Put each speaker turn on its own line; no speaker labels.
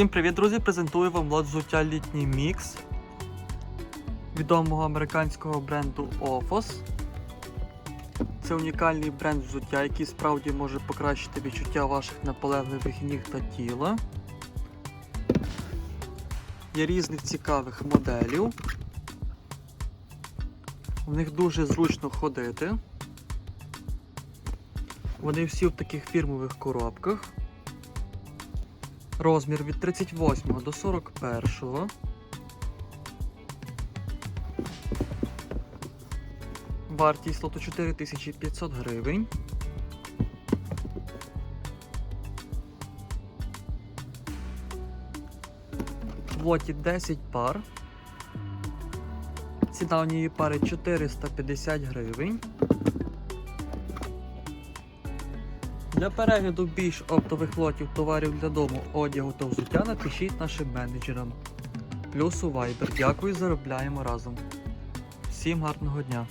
Всім привіт, друзі! Презентую вам лот взуття літній мікс відомого американського бренду OFOS. Це унікальний бренд взуття, який справді може покращити відчуття ваших наполегливих ніг та тіла. Є різних цікавих моделів. В них дуже зручно ходити. Вони всі в таких фірмових коробках. Розмір від 38 до 41. Вартість лоту 4500 гривень. В лоті 10 пар. Ціна однієї пари 450 гривень. Для перегляду більш оптових лотів товарів для дому, одягу та взуття напишіть нашим менеджерам. Плюс у Viber. Дякую, заробляємо разом. Всім гарного дня!